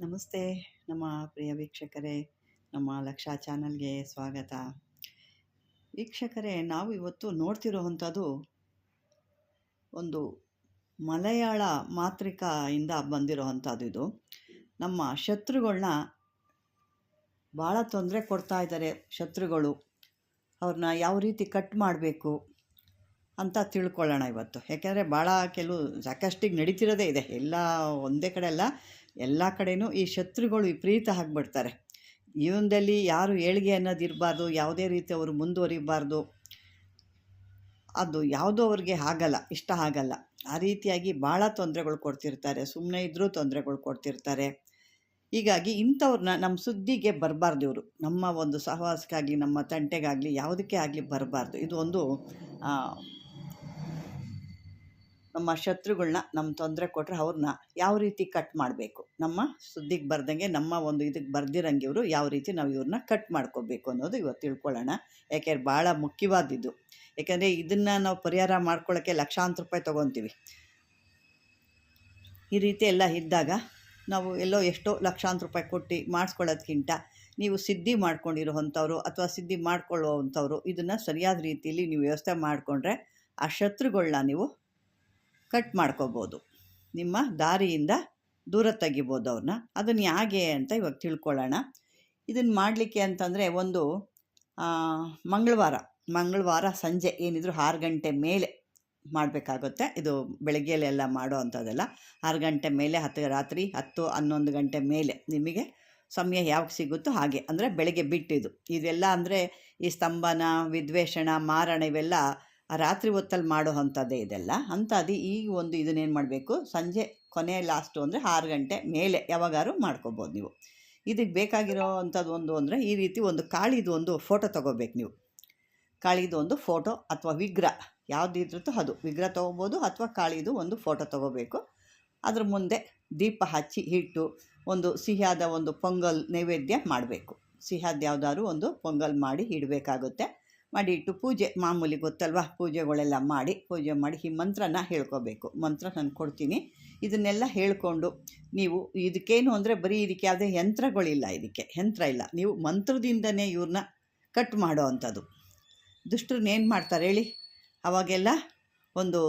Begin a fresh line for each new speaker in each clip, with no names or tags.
ನಮಸ್ತೆ, ನಮ್ಮ ಪ್ರಿಯ ವೀಕ್ಷಕರೇ, ನಮ್ಮ ಲಕ್ಷ ಚಾನಲ್ಗೆ ಸ್ವಾಗತ. ವೀಕ್ಷಕರೇ, ನಾವು ಇವತ್ತು ನೋಡ್ತಿರೋವಂಥದ್ದು ಒಂದು ಮಲಯಾಳ ಮಾತೃಕೆಯಿಂದ ಬಂದಿರೋವಂಥದ್ದು ಇದು. ನಮ್ಮ ಶತ್ರುಗಳನ್ನ ಭಾಳ ತೊಂದರೆ ಕೊಡ್ತಾ ಇದ್ದಾರೆ ಶತ್ರುಗಳು. ಅವ್ರನ್ನ ಯಾವ ರೀತಿ ಕಟ್ ಮಾಡಬೇಕು? ಅಂತ ತಿಳ್ಕೊಳ್ಳೋಣ ಇವತ್ತು. ಯಾಕೆಂದರೆ ಭಾಳ ಕೆಲವು ಸಾಕಷ್ಟಿಗೆ ನಡೀತಿರೋದೇ ಇದೆ. ಎಲ್ಲ ಒಂದೇ ಕಡೆ ಅಲ್ಲ, ಎಲ್ಲ ಕಡೆಯೂ ಈ ಶತ್ರುಗಳು ವಿಪರೀತ ಆಗಿಬಿಡ್ತಾರೆ. ಜೀವನದಲ್ಲಿ ಯಾರು ಏಳಿಗೆ ಅನ್ನೋದು ಇರಬಾರ್ದು, ಯಾವುದೇ ರೀತಿ ಅವರು ಮುಂದುವರಿಬಾರ್ದು. ಅದು ಯಾವುದೋ ಅವ್ರಿಗೆ ಆಗಲ್ಲ, ಇಷ್ಟ ಆಗಲ್ಲ. ಆ ರೀತಿಯಾಗಿ ಭಾಳ ತೊಂದರೆಗಳು ಕೊಡ್ತಿರ್ತಾರೆ. ಸುಮ್ಮನೆ ಇದ್ದರೂ ತೊಂದರೆಗಳು ಕೊಡ್ತಿರ್ತಾರೆ. ಹೀಗಾಗಿ ಇಂಥವ್ರನ್ನ ನಮ್ಮ ಸುದ್ದಿಗೆ ಬರಬಾರ್ದು ಇವರು. ನಮ್ಮ ಒಂದು ಸಹವಾಸಕ್ಕಾಗಲಿ, ನಮ್ಮ ತಂಟೆಗಾಗಲಿ, ಯಾವುದಕ್ಕೆ ಆಗಲಿ ಬರಬಾರ್ದು. ಇದು ಒಂದು ನಮ್ಮ ಶತ್ರುಗಳನ್ನ ನಮ್ಮ ತೊಂದರೆ ಕೊಟ್ಟರೆ ಅವ್ರನ್ನ ಯಾವ ರೀತಿ ಕಟ್ ಮಾಡಬೇಕು? ನಮ್ಮ ಸುದ್ದಿಗೆ ಬರ್ದಂಗೆ ನಮ್ಮ ಒಂದು ಇದಕ್ಕೆ ಬರ್ದಿರಂಗೆ ಇವರು ಯಾವ ರೀತಿ ನಾವು ಇವ್ರನ್ನ ಕಟ್ ಮಾಡ್ಕೋಬೇಕು ಅನ್ನೋದು ಇವತ್ತು ತಿಳ್ಕೊಳ್ಳೋಣ. ಯಾಕೆಂದ್ರೆ ಭಾಳ ಮುಖ್ಯವಾದಿದ್ದು. ಯಾಕೆಂದರೆ ಇದನ್ನು ನಾವು ಪರಿಹಾರ ಮಾಡ್ಕೊಳ್ಳೋಕ್ಕೆ ಲಕ್ಷಾಂತರ ರೂಪಾಯಿ ತೊಗೊತೀವಿ. ಈ ರೀತಿ ಎಲ್ಲ ಇದ್ದಾಗ ನಾವು ಎಲ್ಲೋ ಎಷ್ಟೋ ಲಕ್ಷಾಂತರ ರೂಪಾಯಿ ಕೊಟ್ಟು ಮಾಡಿಸ್ಕೊಳ್ಳೋದ್ಕಿಂತ ನೀವು ಸಿದ್ಧಿ ಮಾಡ್ಕೊಂಡಿರೋವಂಥವ್ರು ಅಥವಾ ಸಿದ್ಧಿ ಮಾಡ್ಕೊಳ್ಳುವಂಥವ್ರು ಇದನ್ನು ಸರಿಯಾದ ರೀತಿಯಲ್ಲಿ ನೀವು ವ್ಯವಸ್ಥೆ ಮಾಡಿಕೊಂಡ್ರೆ ಆ ಶತ್ರುಗಳನ್ನ ನೀವು ಕಟ್ ಮಾಡ್ಕೋಬೋದು. ನಿಮ್ಮ ದಾರಿಯಿಂದ ದೂರ ತೆಗಿಬೋದು ಅವ್ರನ್ನ. ಅದನ್ನು ಹೇಗೆ ಅಂತ ಇವಾಗ ತಿಳ್ಕೊಳ್ಳೋಣ. ಇದನ್ನು ಮಾಡಲಿಕ್ಕೆ ಅಂತಂದರೆ ಒಂದು ಮಂಗಳವಾರ ಮಂಗಳವಾರ ಸಂಜೆ ಏನಿದ್ರು ಆರು ಗಂಟೆ ಮೇಲೆ ಮಾಡಬೇಕಾಗುತ್ತೆ. ಇದು ಬೆಳಗ್ಗೆಯಲ್ಲೆಲ್ಲ ಮಾಡೋ ಅಂಥದ್ದೆಲ್ಲ. ಆರು ಗಂಟೆ ಮೇಲೆ ಹತ್ತು, ರಾತ್ರಿ ಹತ್ತು, ಹನ್ನೊಂದು ಗಂಟೆ ಮೇಲೆ ನಿಮಗೆ ಸಮಯ ಯಾವಾಗ ಸಿಗುತ್ತೋ ಹಾಗೆ. ಅಂದರೆ ಬೆಳಗ್ಗೆ ಬಿಟ್ಟಿದ್ದು. ಇದೆಲ್ಲ ಅಂದರೆ ಈ ಸ್ತಂಭನ, ವಿದ್ವೇಷಣ, ಮಾರಣ ಇವೆಲ್ಲ ರಾತ್ರಿ ಹೊತ್ತಲ್ಲಿ ಮಾಡೋ ಅಂಥದ್ದೇ ಇದೆಲ್ಲ. ಅಂಥದ್ದು ಈ ಒಂದು ಇದನ್ನೇನು ಮಾಡಬೇಕು? ಸಂಜೆ ಕೊನೆ ಲಾಸ್ಟು ಅಂದರೆ ಆರು ಗಂಟೆ ಮೇಲೆ ಯಾವಾಗಾರು ಮಾಡ್ಕೋಬೋದು ನೀವು. ಇದಕ್ಕೆ ಬೇಕಾಗಿರೋ ಅಂಥದ್ದು ಒಂದು ಅಂದರೆ ಈ ರೀತಿ ಒಂದು ಕಾಳಿದು ಒಂದು ಫೋಟೋ ತೊಗೋಬೇಕು ನೀವು. ಕಾಳಿದು ಒಂದು ಫೋಟೋ ಅಥವಾ ವಿಗ್ರಹ. ಯಾವುದಿದ್ರೂ ಅದು. ವಿಗ್ರಹ ತೊಗೋಬೋದು ಅಥವಾ ಕಾಳಿದು ಒಂದು ಫೋಟೋ ತೊಗೋಬೇಕು. ಅದ್ರ ಮುಂದೆ ದೀಪ ಹಚ್ಚಿ ಇಟ್ಟು ಒಂದು ಸಿಹಿಯಾದ ಒಂದು ಪೊಂಗಲ್ ನೈವೇದ್ಯ ಮಾಡಬೇಕು. ಸಿಹಿಯಾದ ಯಾವುದಾದ್ರು ಒಂದು ಪೊಂಗಲ್ ಮಾಡಿ ಇಡಬೇಕಾಗುತ್ತೆ. ಮಾಡಿ ಇಟ್ಟು ಪೂಜೆ ಮಾಮೂಲಿ ಗೊತ್ತಲ್ವಾ? ಪೂಜೆಗಳೆಲ್ಲ ಮಾಡಿ, ಪೂಜೆ ಮಾಡಿ ಈ ಮಂತ್ರನ ಹೇಳ್ಕೋಬೇಕು. ಮಂತ್ರ ನಾನು ಕೊಡ್ತೀನಿ. ಇದನ್ನೆಲ್ಲ ಹೇಳ್ಕೊಂಡು ನೀವು ಇದಕ್ಕೇನು ಅಂದರೆ ಬರೀ ಇದಕ್ಕೆ ಯಾವುದೇ ಯಂತ್ರಗಳಿಲ್ಲ ಇದಕ್ಕೆ. ಯಂತ್ರ ಇಲ್ಲ. ನೀವು ಮಂತ್ರದಿಂದನೇ ಇವ್ರನ್ನ ಕಟ್ ಮಾಡೋ ಅಂಥದ್ದು. ದುಷ್ಟರನ್ನ ಏನು ಮಾಡ್ತಾರೆ ಹೇಳಿ? ಅವಾಗೆಲ್ಲ ಒಂದು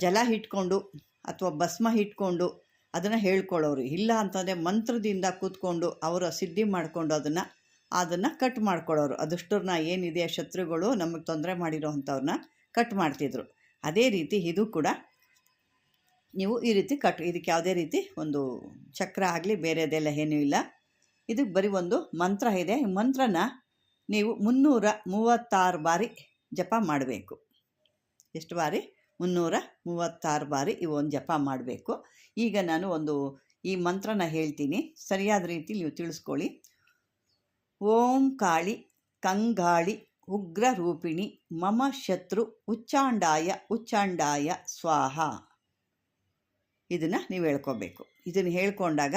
ಜಲ ಇಟ್ಕೊಂಡು ಅಥವಾ ಭಸ್ಮ ಇಟ್ಕೊಂಡು ಅದನ್ನು ಹೇಳ್ಕೊಳ್ಳೋರು. ಇಲ್ಲ ಅಂತಂದರೆ ಮಂತ್ರದಿಂದ ಕೂತ್ಕೊಂಡು ಅವರ ಸಿದ್ಧಿ ಮಾಡಿಕೊಂಡು ಅದನ್ನು ಅದನ್ನು ಕಟ್ ಮಾಡ್ಕೊಳ್ಳೋರು ಅದುಷ್ಟರನ್ನ ಏನಿದೆ ಶತ್ರುಗಳು ನಮಗೆ ತೊಂದರೆ ಮಾಡಿರೋ ಅಂಥವ್ರನ್ನ ಕಟ್ ಮಾಡ್ತಿದ್ರು. ಅದೇ ರೀತಿ ಇದು ಕೂಡ ನೀವು ಈ ರೀತಿ ಕಟ್ ಇದಕ್ಕೆ ಯಾವುದೇ ರೀತಿ ಒಂದು ಚಕ್ರ ಆಗಲಿ, ಬೇರೆದೆಲ್ಲ ಏನೂ ಇಲ್ಲ. ಇದಕ್ಕೆ ಬರೀ ಒಂದು ಮಂತ್ರ ಇದೆ. ಈ ಮಂತ್ರನ ನೀವು ಮುನ್ನೂರ ಮೂವತ್ತಾರು ಬಾರಿ ಜಪ ಮಾಡಬೇಕು. ಎಷ್ಟು ಬಾರಿ? ಮುನ್ನೂರ ಮೂವತ್ತಾರು ಬಾರಿ ಇವು ಒಂದು ಜಪ ಮಾಡಬೇಕು. ಈಗ ನಾನು ಒಂದು ಈ ಮಂತ್ರನ ಹೇಳ್ತೀನಿ. ಸರಿಯಾದ ರೀತಿ ನೀವು ತಿಳಿಸ್ಕೊಳ್ಳಿ. ಓಂ ಕಾಳಿ, ಕಂಗಾಳಿ, ಉಗ್ರರೂಪಿಣಿ, ಮಮ ಶತ್ರು, ಉಚ್ಚಾಂಡಾಯ ಉಚ್ಚಾಂಡಾಯ ಸ್ವಾಹ. ಇದನ್ನು ನೀವು ಹೇಳ್ಕೋಬೇಕು. ಇದನ್ನು ಹೇಳ್ಕೊಂಡಾಗ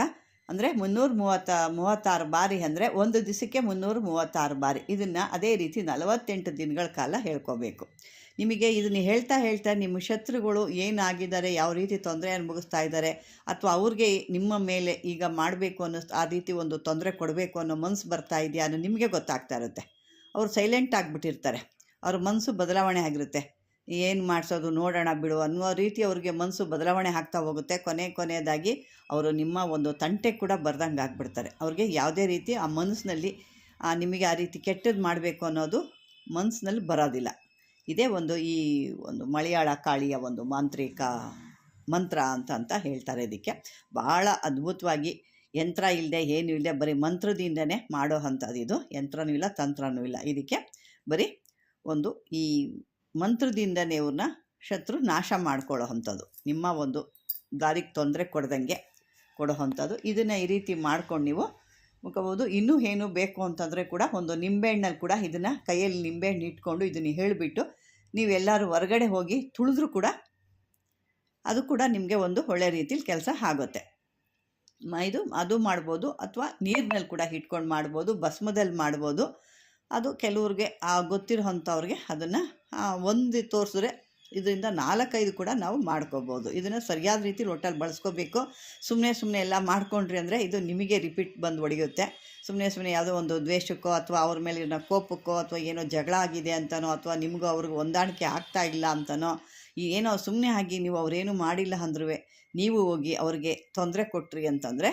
ಅಂದರೆ ಮುನ್ನೂರ ಮೂವತ್ತ, ಮೂವತ್ತಾರು ಬಾರಿ ಅಂದರೆ ಒಂದು ದಿವಸಕ್ಕೆ ಮುನ್ನೂರ ಮೂವತ್ತಾರು ಬಾರಿ. ಇದನ್ನು ಅದೇ ರೀತಿ ನಲವತ್ತೆಂಟು ದಿನಗಳ ಕಾಲ ಹೇಳ್ಕೋಬೇಕು. ನಿಮಗೆ ಇದನ್ನು ಹೇಳ್ತಾ ಹೇಳ್ತಾ ನಿಮ್ಮ ಶತ್ರುಗಳು ಏನಾಗಿದ್ದಾರೆ, ಯಾವ ರೀತಿ ತೊಂದರೆ ಅನುಭವಿಸ್ತಾ ಇದ್ದಾರೆ ಅಥವಾ ಅವ್ರಿಗೆ ನಿಮ್ಮ ಮೇಲೆ ಈಗ ಮಾಡಬೇಕು ಅನ್ನೋ ಆ ರೀತಿ ಒಂದು ತೊಂದರೆ ಕೊಡಬೇಕು ಅನ್ನೋ ಮನಸ್ಸು ಬರ್ತಾ ಇದೆಯಾ ಅನ್ನೋ ನಿಮಗೆ ಗೊತ್ತಾಗ್ತಾ ಇರುತ್ತೆ. ಅವರು ಸೈಲೆಂಟ್ ಆಗಿಬಿಟ್ಟಿರ್ತಾರೆ. ಅವ್ರ ಮನಸ್ಸು ಬದಲಾವಣೆ ಆಗಿರುತ್ತೆ. ಏನು ಮಾಡಿಸೋದು ನೋಡೋಣ ಬಿಡು ಅನ್ನೋ ರೀತಿ ಅವ್ರಿಗೆ ಮನಸ್ಸು ಬದಲಾವಣೆ ಆಗ್ತಾ ಹೋಗುತ್ತೆ. ಕೊನೆ ಕೊನೆಯದಾಗಿ ಅವರು ನಿಮ್ಮ ಒಂದು ತಂಟೆ ಕೂಡ ಬರ್ದಂಗೆ ಆಗಿಬಿಡ್ತಾರೆ. ಅವ್ರಿಗೆ ಯಾವುದೇ ರೀತಿ ಆ ಮನಸ್ಸಿನಲ್ಲಿ ನಿಮಗೆ ಆ ರೀತಿ ಕೆಟ್ಟದ್ದು ಮಾಡಬೇಕು ಅನ್ನೋದು ಮನಸ್ಸಿನಲ್ಲಿ ಬರೋದಿಲ್ಲ. ಇದೇ ಒಂದು ಈ ಒಂದು ಮಲಯಾಳ ಕಾಳಿಯ ಒಂದು ಮಾಂತ್ರಿಕ ಮಂತ್ರ ಅಂತ ಅಂತ ಹೇಳ್ತಾರೆ ಇದಕ್ಕೆ. ಭಾಳ ಅದ್ಭುತವಾಗಿ ಯಂತ್ರ ಇಲ್ಲದೆ ಏನೂ ಇಲ್ಲದೆ ಬರೀ ಮಂತ್ರದಿಂದನೇ ಮಾಡೋ ಅಂಥದ್ದು ಇದು. ಯಂತ್ರನೂ ಇಲ್ಲ, ತಂತ್ರನೂ ಇಲ್ಲ. ಇದಕ್ಕೆ ಬರೀ ಒಂದು ಈ ಮಂತ್ರದಿಂದನೇ ಇವ್ರನ್ನ ಶತ್ರು ನಾಶ ಮಾಡ್ಕೊಳ್ಳೋ ಅಂಥದ್ದು. ನಿಮ್ಮ ಒಂದು ದಾರಿಗೆ ತೊಂದರೆ ಕೊಡ್ದಂಗೆ ಕೊಡೋ ಅಂಥದ್ದು. ಇದನ್ನು ಈ ರೀತಿ ಮಾಡ್ಕೊಂಡು ನೀವು ಮುಖಬಹುದು. ಇನ್ನೂ ಏನು ಬೇಕು ಅಂತಂದರೆ ಕೂಡ ಒಂದು ನಿಂಬೆಹಣ್ಣಲ್ಲಿ ಕೂಡ ಇದನ್ನು ಕೈಯಲ್ಲಿ ನಿಂಬೆಹಣ್ಣು ಇಟ್ಕೊಂಡು ಇದನ್ನು ಹೇಳಿಬಿಟ್ಟು ನೀವೆಲ್ಲರೂ ಹೊರಗಡೆ ಹೋಗಿ ತುಳಿದ್ರೂ ಕೂಡ ಅದು ಕೂಡ ನಿಮಗೆ ಒಂದು ಒಳ್ಳೆ ರೀತಿಲಿ ಕೆಲಸ ಆಗುತ್ತೆ. ಇದು, ಅದು ಮಾಡ್ಬೋದು ಅಥವಾ ನೀರಿನಲ್ಲಿ ಕೂಡ ಇಟ್ಕೊಂಡು ಮಾಡ್ಬೋದು, ಭಸ್ಮದಲ್ಲಿ ಮಾಡ್ಬೋದು. ಅದು ಕೆಲವ್ರಿಗೆ ಗೊತ್ತಿರೋ ಅಂಥವ್ರಿಗೆ ಅದನ್ನು ಒಂದು ತೋರಿಸಿದ್ರೆ ಇದರಿಂದ ನಾಲ್ಕೈದು ಕೂಡ ನಾವು ಮಾಡ್ಕೋಬೋದು. ಇದನ್ನು ಸರಿಯಾದ ರೀತಿ ಒಟ್ಟಲ್ಲಿ ಬಳಸ್ಕೋಬೇಕು. ಸುಮ್ಮನೆ ಸುಮ್ಮನೆ ಎಲ್ಲ ಮಾಡ್ಕೊಂಡ್ರಿ ಅಂದರೆ ಇದು ನಿಮಗೆ ರಿಪೀಟ್ ಬಂದು ಹೊಡೆಯುತ್ತೆ ಸುಮ್ಮನೆ ಸುಮ್ಮನೆ ಯಾವುದೋ ಒಂದು ದ್ವೇಷಕ್ಕೋ ಅಥವಾ ಅವ್ರ ಮೇಲಿನ ಕೋಪಕ್ಕೋ ಅಥವಾ ಏನೋ ಜಗಳ ಆಗಿದೆ ಅಂತನೋ ಅಥವಾ ನಿಮಗೂ ಅವ್ರಿಗೆ ಹೊಂದಾಣಿಕೆ ಆಗ್ತಾ ಇಲ್ಲ ಅಂತನೋ, ಏನೋ ಸುಮ್ಮನೆ ಆಗಿ ನೀವು ಅವರೇನು ಮಾಡಿಲ್ಲ ಅಂದ್ರೂ ನೀವು ಹೋಗಿ ಅವ್ರಿಗೆ ತೊಂದರೆ ಕೊಟ್ರಿ ಅಂತಂದರೆ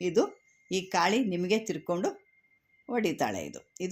ಇದು ಈ ಕಾಳಿ ನಿಮಗೆ ತಿರ್ಕೊಂಡು ಹೊಡಿತಾಳೆ ಇದು